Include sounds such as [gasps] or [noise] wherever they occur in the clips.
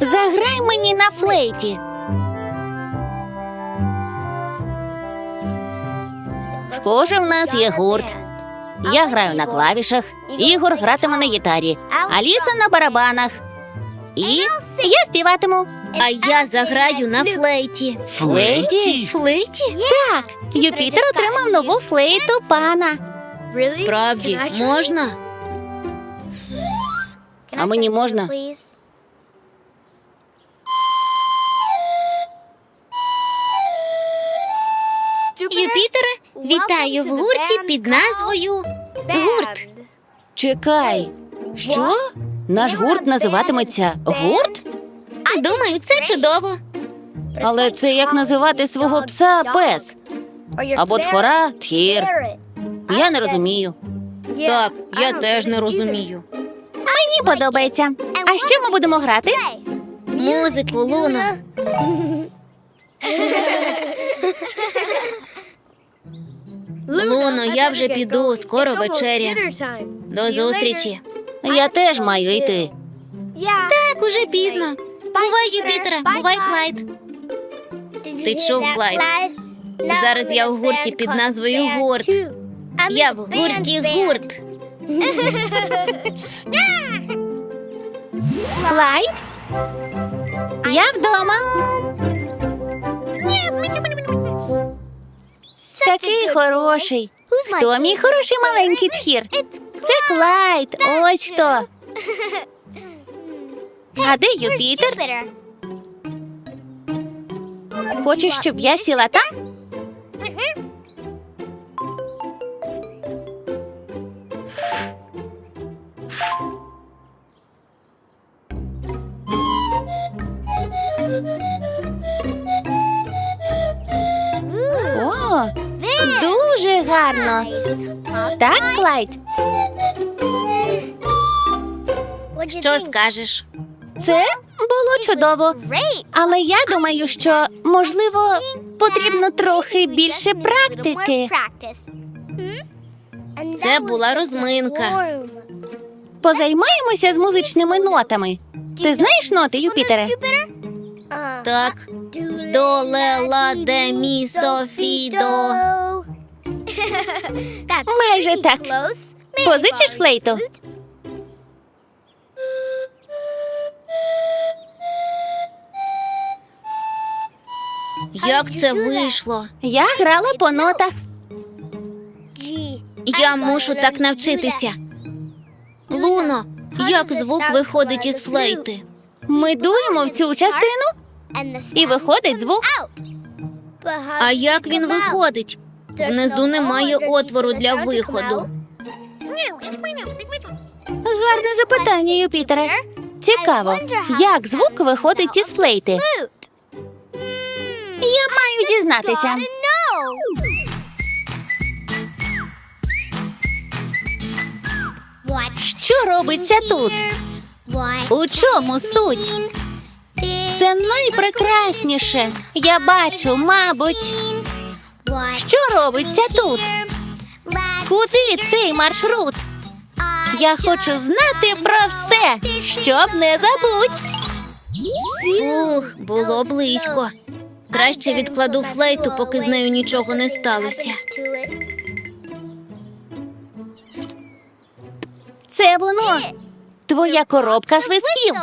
Заграй мені на флейті. Схоже, в нас є гурт. Я граю на клавішах, Ігор гратиме на гітарі, Аліса на барабанах. І я співатиму. А я заграю на флейті. Флейті? Флейті? Так, Юпітер отримав нову флейту пана. Справді, можна? А мені можна? Вітаю в гурті під назвою Гурт. Чекай. Що? Наш гурт називатиметься гурт? Думаю, це чудово. Але це як називати свого пса пес або тхора тхір. Я не розумію. Так, я теж не розумію. Мені подобається. А що ми будемо грати? Музику, Луна. Луно, я вже піду, скоро вечеря. До зустрічі. Я теж маю йти. Так, уже пізно. Бувай, Юпітере, бувай, Клайд. Ти чув, Клайд? Зараз я в гурті під назвою Гурт. Я в гурті гурт. [laughs] Клайд? Я вдома. Такий хороший. Хто мій хороший маленький тхір? Це Клайд. Ось хто. А де Юпітер? Хочеш, щоб я сіла там? Дуже гарно. Так, Клайд? Що скажеш? Це було чудово. Але я думаю, що можливо потрібно трохи більше практики. Це була розминка. Позаймаємося з музичними нотами. Ти знаєш ноти, Юпітере? Так. До, ле, ла, де, мі, со, фі, до. Майже так. Позичиш флейту? Як це вийшло? Я грала по нотах. Я мушу так навчитися. Луно, як звук виходить із флейти? Ми дуємо в цю частину і виходить звук. А як він виходить? Внизу немає отвору для виходу. Гарне запитання, Юпітере. Цікаво, як звук виходить із флейти. Я маю дізнатися. Що робиться тут? У чому суть? Це найпрекрасніше. Я бачу, мабуть, що робиться тут? Куди цей маршрут? Я хочу знати про все, щоб не забудь. Ух, було близько. Краще відкладу флейту, поки з нею нічого не сталося. Це воно. Твоя коробка свистків.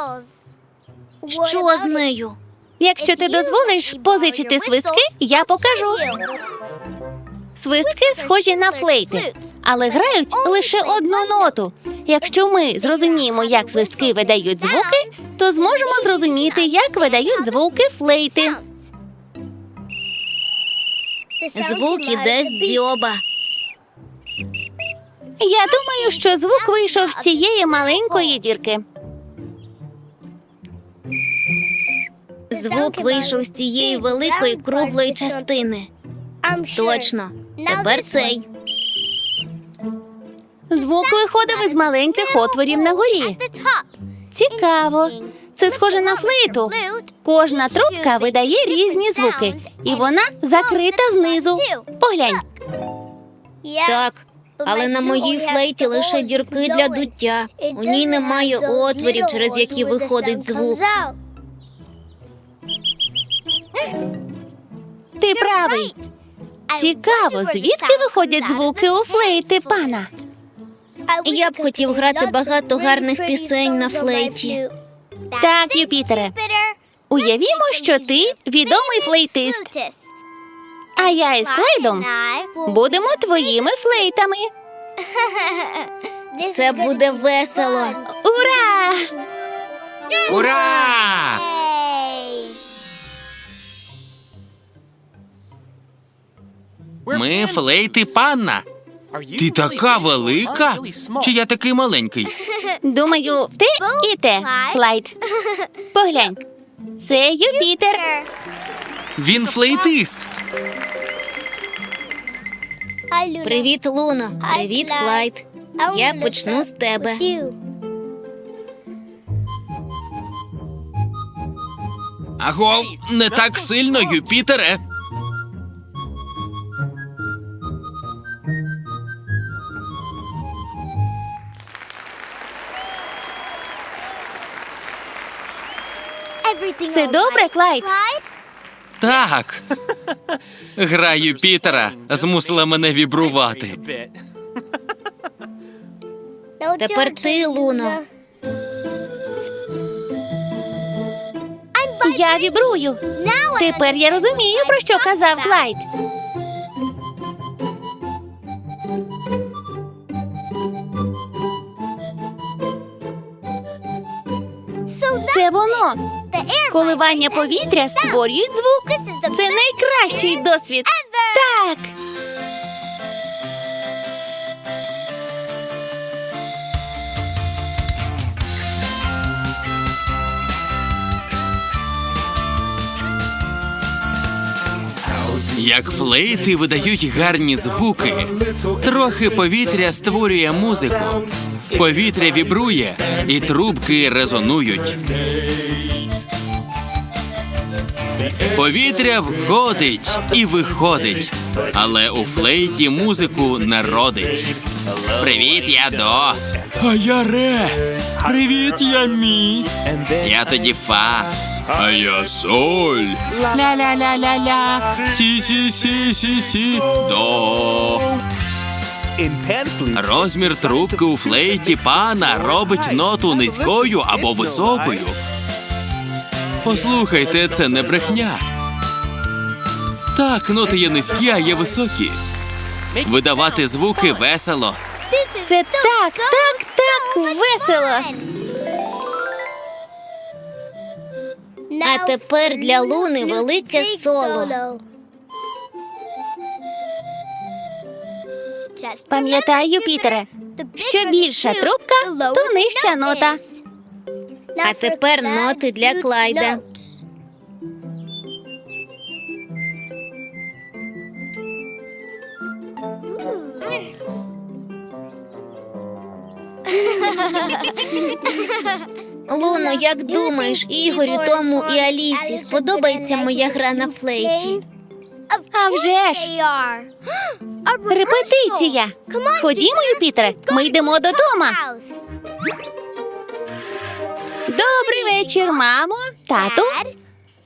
Що з нею? Якщо ти дозволиш позичити свистки, я покажу. Свистки схожі на флейти, але грають лише одну ноту. Якщо ми зрозуміємо, як свистки видають звуки, то зможемо зрозуміти, як видають звуки флейти. Звук іде з дзьоба. Я думаю, що звук вийшов з цієї маленької дірки. Звук вийшов з цієї великої круглої частини. Точно. Тепер цей. Звук виходив із маленьких отворів на горі. Цікаво. Це схоже на флейту. Кожна трубка видає різні звуки, і вона закрита знизу. Поглянь, Так. Але на моїй флейті лише дірки для дуття. У ній немає отворів, через які виходить звук. ти правий. Цікаво, звідки виходять звуки у флейти пана? Я б хотів грати багато гарних пісень на флейті. Так, Юпітере, уявімо, що ти відомий флейтист, а я із Клайдом будемо твоїми флейтами. Це буде весело. Ура! Ура! Ми флейти панна. Ти така велика? Чи я такий маленький? Думаю, ти і те, Клайд. Поглянь. Це Юпітер. Він флейтист. Привіт, Луно. Привіт, Клайд. Я почну з тебе. Агов, не так сильно, Юпітере. Все добре, Клайд? Так. Гра Юпітера змусила мене вібрувати. Тепер ти, Луно. Я вібрую. Тепер я розумію, про що казав Клайд. Це воно. Коливання повітря створюють звук. Це найкращий досвід. Так. Як флейти видають гарні звуки. Трохи повітря створює музику. Повітря вібрує, і трубки резонують. Повітря входить і виходить, але у флейті музику народить. Привіт, я до. А я ре. Привіт, я мі. Я тоді фа. А я соль. Ля-ля-ля-ля-ля. Сі-сі-сі-сі-сі. До. Розмір трубки у флейті пана робить ноту низькою або високою. Послухайте, це не брехня. Так, ноти є низькі, а є високі. Видавати звуки весело. Це так, так, так весело. А тепер для Луни велике соло. Пам'ятай, Юпітере, що більша трубка, то нижча нота. А тепер ноти для Клайда. Луно, як думаєш, Ігорю, Тому і Алісі сподобається моя гра на флейті? А вже ж. [gasps] Репетиція. Ходімо, Юпітере, ми йдемо додому. Добрий вечір, мамо, тату.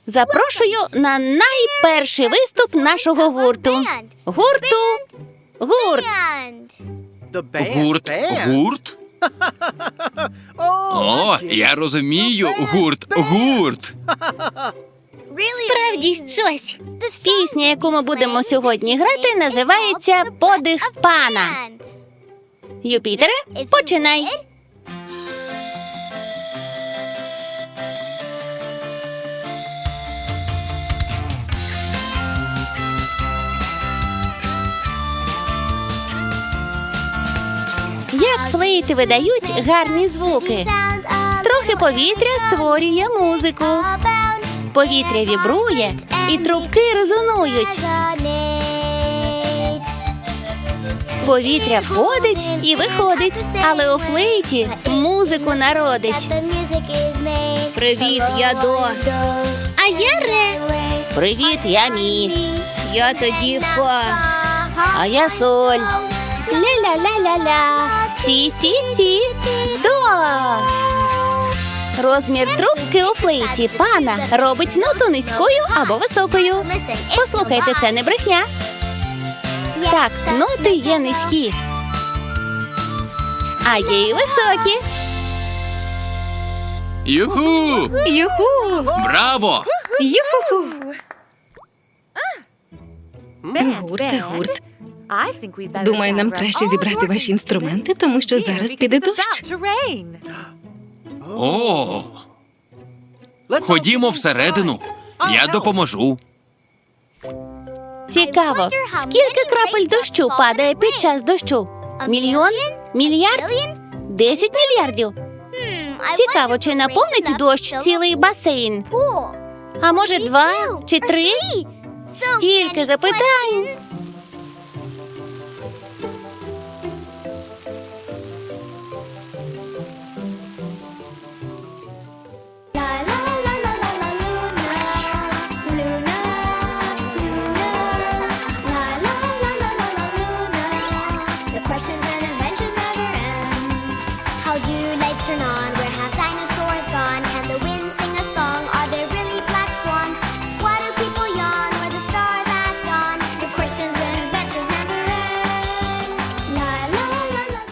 Запрошую на найперший виступ нашого гурту. Гурту. Гурт. Гурт. Гурт? О, я розумію. Гурт. Гурт. Справді щось. Пісня, яку ми будемо сьогодні грати, називається Подих пана. Юпітере, починай. Як флейти видають гарні звуки. Трохи повітря створює музику. Повітря вібрує і трубки резонують. Повітря входить і виходить, але у флейті музику народить. Привіт, я до. А я ре. Привіт, я мі. Я тоді фа. А я соль. Ля-ля-ля-ля-ля. Сі-сі-сі. До. Розмір трубки у флейті пана робить ноту низькою або високою. Послухайте, це не брехня. Так, ноти є низькі. А є і високі. Юху! Юху! Браво! Юху! Гурт, гурт. Думаю, нам краще зібрати ваші інструменти, тому що зараз піде дощ. О! Ходімо всередину. Я допоможу. Цікаво, скільки крапель дощу падає під час дощу? Мільйон? Мільярд? Десять мільярдів. Цікаво, чи наповнить дощ цілий басейн? А може, два чи три? Стільки запитань.